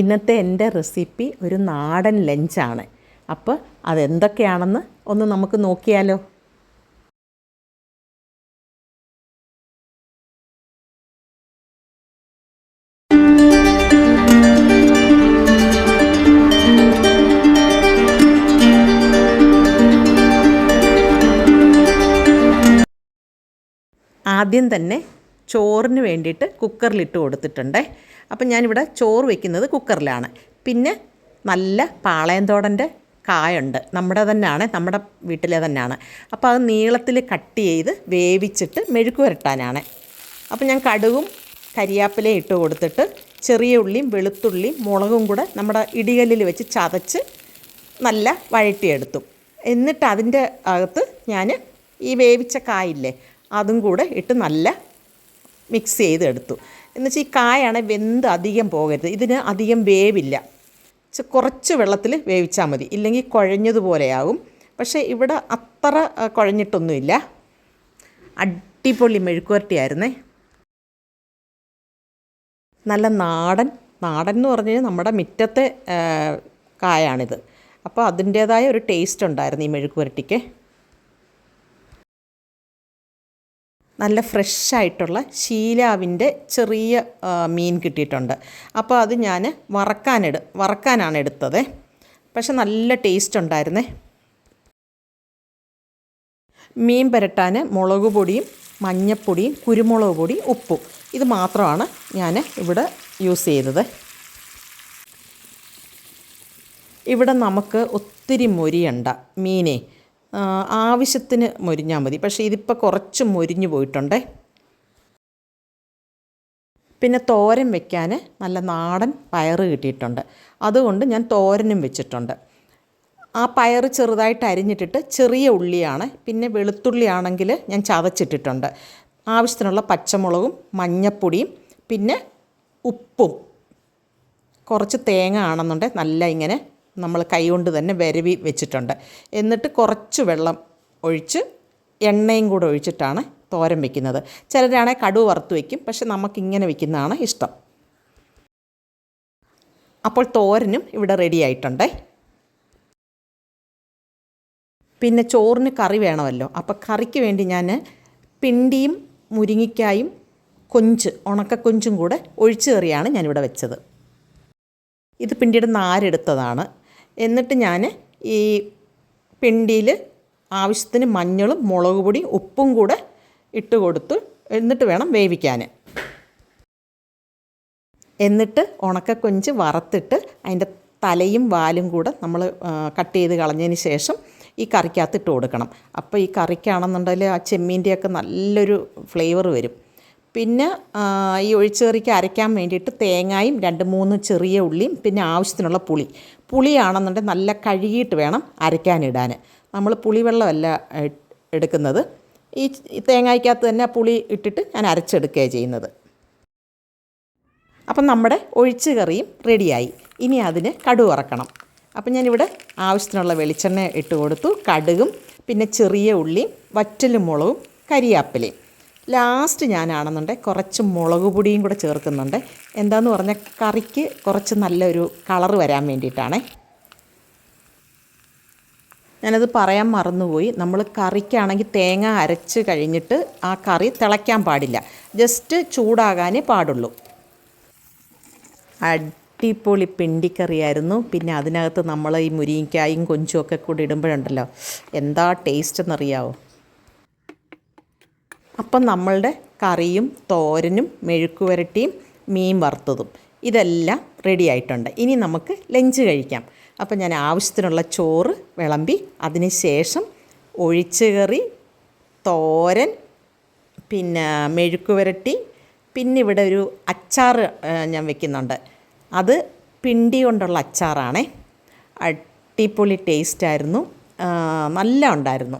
ഇന്നത്തെ എന്റെ റെസിപ്പി ഒരു നാടൻ ലഞ്ചാണ്. അപ്പോൾ അതെന്തൊക്കെയാണെന്ന് ഒന്ന് നമുക്ക് നോക്കിയാലോ? ആദ്യം തന്നെ ചോറിന് വേണ്ടിയിട്ട് കുക്കറിലിട്ട് കൊടുത്തിട്ടുണ്ടേ. അപ്പം ഞാനിവിടെ ചോറ് വെക്കുന്നത് കുക്കറിലാണ്. പിന്നെ നല്ല പാളയന്തോടന്റെ കായുണ്ട്. നമ്മുടെ തന്നെയാണ് നമ്മുടെ വീട്ടിലെ തന്നെയാണ്. അപ്പോൾ അത് നീളത്തിൽ കട്ട് ചെയ്ത് വേവിച്ചിട്ട് മെഴുക്ക് പുരട്ടാനാണ്. അപ്പോൾ ഞാൻ കടുകും കരിയാപ്പിലയും ഇട്ട് കൊടുത്തിട്ട് ചെറിയ ഉള്ളിയും വെളുത്തുള്ളിയും മുളകും കൂടെ നമ്മുടെ ഇടികല്ലിൽ വെച്ച് ചതച്ച് നല്ല വഴറ്റിയെടുത്തു. എന്നിട്ട് അതിന്റെ അകത്ത് ഞാൻ ഈ വേവിച്ച കായില്ലേ അതും കൂടെ ഇട്ട് നല്ല മിക്സ് ചെയ്തെടുത്തു. എന്നുവെച്ചാൽ ഈ കായാണ് വെന്ത് അധികം പോകരുത്. ഇതിന് അധികം വേവില്ല. കുറച്ച് വെള്ളത്തിൽ വേവിച്ചാൽ മതി. ഇല്ലെങ്കിൽ കുഴഞ്ഞതുപോലെയാവും പക്ഷേ ഇവിടെ അത്ര കുഴഞ്ഞിട്ടൊന്നുമില്ല. അടിപൊളി മെഴുക്കുവരട്ടിയായിരുന്നേ. നല്ല നാടൻ നാടൻ എന്ന് പറഞ്ഞു കഴിഞ്ഞാൽ നമ്മുടെ മുറ്റത്തെ കായാണിത്. അപ്പോൾ അതിന്റേതായ ഒരു ടേസ്റ്റ് ഉണ്ടായിരുന്നു ഈ മെഴുക്കുവരട്ടിക്ക്. നല്ല ഫ്രഷായിട്ടുള്ള ശീലാവിന്റെ ചെറിയ മീൻ കിട്ടിയിട്ടുണ്ട്. അപ്പോൾ അത് ഞാൻ വറക്കാനെടു വറക്കാനാണ് എടുത്തത്. പക്ഷെ നല്ല ടേസ്റ്റ് ഉണ്ടായിരുന്നേ. മീൻ പുരട്ടാൻ മുളക് പൊടിയും മഞ്ഞപ്പൊടിയും കുരുമുളക് പൊടി ഉപ്പും. ഇത് മാത്രമാണ് ഞാൻ ഇവിടെ യൂസ് ചെയ്തത്. ഇവിടെ നമുക്ക് ഒത്തിരി മൊരിയണ്ട മീനെ. ആവശ്യത്തിന് മൊരിഞ്ഞാൽ മതി. പക്ഷേ ഇതിപ്പോൾ കുറച്ച് മൊരിഞ്ഞു പോയിട്ടുണ്ടേ. പിന്നെ തോരൻ വെക്കാൻ നല്ല നാടൻ പയറ് കിട്ടിയിട്ടുണ്ട്. അതുകൊണ്ട് ഞാൻ തോരനും വെച്ചിട്ടുണ്ട്. ആ പയർ ചെറുതായിട്ട് അരിഞ്ഞിട്ടിട്ട് ചെറിയ ഉള്ളിയാണ്. പിന്നെ വെളുത്തുള്ളി ആണെങ്കിൽ ഞാൻ ചതച്ചിട്ടിട്ടുണ്ട്. ആവശ്യത്തിനുള്ള പച്ചമുളകും മഞ്ഞപ്പൊടിയും പിന്നെ ഉപ്പും. കുറച്ച് തേങ്ങ ആണെന്നുണ്ടെങ്കിൽ നല്ല ഇങ്ങനെ നമ്മൾ കൈകൊണ്ട് തന്നെ വരവി വെച്ചിട്ടുണ്ട്. എന്നിട്ട് കുറച്ച് വെള്ളം ഒഴിച്ച് എണ്ണയും കൂടെ ഒഴിച്ചിട്ടാണ് തോരൻ വെക്കുന്നത്. ചിലരാണെങ്കിൽ കടുവ് വറുത്ത് വയ്ക്കും പക്ഷെ നമുക്കിങ്ങനെ വെക്കുന്നതാണ് ഇഷ്ടം. അപ്പോൾ തോരനും ഇവിടെ റെഡി ആയിട്ടുണ്ടേ. പിന്നെ ചോറിന് കറി വേണമല്ലോ. അപ്പോൾ കറിക്ക് വേണ്ടി ഞാൻ പിണ്ടിയും മുരിങ്ങിക്കായും കൊഞ്ച് ഉണക്കക്കൊഞ്ചും കൂടെ ഒഴിച്ചു കറിയാണ് ഞാനിവിടെ വെച്ചത്. ഇത് പിണ്ടിയുടെ നാരെടുത്തതാണ്. എന്നിട്ട് ഞാൻ ഈ പിണ്ടിയിൽ ആവശ്യത്തിന് മഞ്ഞളും മുളക് പൊടി ഉപ്പും കൂടെ ഇട്ട് കൊടുത്ത് എന്നിട്ട് വേണം വേവിക്കാൻ. എന്നിട്ട് ഉണക്കക്കൊഞ്ച് വറുത്തിട്ട് അതിന്റെ തലയും വാലും കൂടെ നമ്മൾ കട്ട് ചെയ്ത് കളഞ്ഞതിന് ശേഷം ഈ കറിക്കകത്ത് ഇട്ട് കൊടുക്കണം. അപ്പോൾ ഈ കറിക്കാണെന്നുണ്ടെങ്കിൽ ആ ചെമ്മീന്റെയൊക്കെ നല്ലൊരു ഫ്ലേവർ വരും. പിന്നെ ഈ ഒഴിച്ചുകറിക്ക് അരയ്ക്കാൻ വേണ്ടിയിട്ട് തേങ്ങയും രണ്ട് മൂന്ന് ചെറിയ ഉള്ളിയും പിന്നെ ആവശ്യത്തിനുള്ള പുളി. പുളിയാണെന്നുണ്ടെങ്കിൽ നല്ല കഴുകിയിട്ട് വേണം അരയ്ക്കാനിടാൻ. നമ്മൾ പുളിവെള്ളമല്ല എടുക്കുന്നത്. ഈ ഈ തേങ്ങയ്ക്കകത്ത് തന്നെ പുളി ഇട്ടിട്ട് ഞാൻ അരച്ചെടുക്കുകയാണ് ചെയ്യുന്നത്. അപ്പം നമ്മുടെ ഒഴിച്ച് കറിയും റെഡിയായി. ഇനി അതിന് കടുക് വറക്കണം. അപ്പം ഞാനിവിടെ ആവശ്യത്തിനുള്ള വെളിച്ചെണ്ണ ഇട്ട് കൊടുത്തു. കടുകും പിന്നെ ചെറിയ ഉള്ളിയും വറ്റലും മുളകും കരിയാപ്പിലയും. ലാസ്റ്റ് ഞാനാണെന്നുണ്ടെങ്കിൽ കുറച്ച് മുളക് പൊടിയും കൂടെ ചേർക്കുന്നുണ്ട്. എന്താന്ന് പറഞ്ഞാൽ കറിക്ക് കുറച്ച് നല്ലൊരു കളർ വരാൻ വേണ്ടിയിട്ടാണേ. ഞാനത് പറയാൻ മറന്നുപോയി. നമ്മൾ കറിക്കാണെങ്കിൽ തേങ്ങ അരച്ച് കഴിഞ്ഞിട്ട് ആ കറി തിളയ്ക്കാൻ പാടില്ല. ജസ്റ്റ് ചൂടാകാനേ പാടുള്ളൂ. അടിപൊളി പിണ്ടിക്കറിയായിരുന്നു. പിന്നെ അതിനകത്ത് നമ്മൾ ഈ മുരിങ്ങക്കായും കൊഞ്ചും ഒക്കെ കൂടി ഇടുമ്പോഴുണ്ടല്ലോ. എന്താ ടേസ്റ്റ് എന്നറിയാവോ? അപ്പം നമ്മളുടെ കറിയും തോരനും മെഴുക്കുവരട്ടിയും മീൻ വറുത്തതും ഇതെല്ലാം റെഡി ആയിട്ടുണ്ട് ഇനി നമുക്ക് ലഞ്ച് കഴിക്കാം. അപ്പം ഞാൻ ആവശ്യത്തിനുള്ള ചോറ് വിളമ്പി അതിന് ശേഷം ഒഴിച്ച് കറി തോരൻ പിന്നെ മെഴുക്കുവരട്ടി പിന്നെ ഇവിടെ ഒരു അച്ചാർ ഞാൻ വെക്കുന്നുണ്ട്. അത് പിണ്ടി കൊണ്ടുള്ള അച്ചാറാണേ. അടിപൊളി ടേസ്റ്റായിരുന്നു നല്ല ഉണ്ടായിരുന്നു.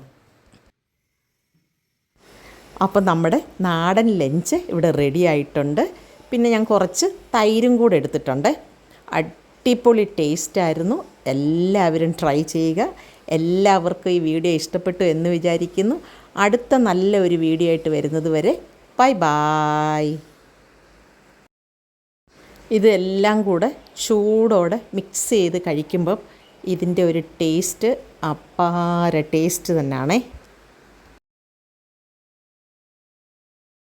അപ്പോൾ നമ്മുടെ നാടൻ ലഞ്ച് ഇവിടെ റെഡി ആയിട്ടുണ്ട്. പിന്നെ ഞാൻ കുറച്ച് തൈരും കൂടെ എടുത്തിട്ടുണ്ട്. അടിപൊളി ടേസ്റ്റ് ആയിരുന്നു. എല്ലാവരും ട്രൈ ചെയ്യുക. എല്ലാവർക്കും ഈ വീഡിയോ ഇഷ്ടപ്പെട്ടു എന്ന് വിചാരിക്കുന്നു. അടുത്ത നല്ല ഒരു വീഡിയോ ആയിട്ട് വരുന്നത് വരെ ബൈ ബായ് ഇതെല്ലാം കൂടെ ചൂടോടെ മിക്സ് ചെയ്ത് കഴിക്കുമ്പം ഇതിന്റെ ഒരു ടേസ്റ്റ് അപ്പാര ടേസ്റ്റ് തന്നെയാണേ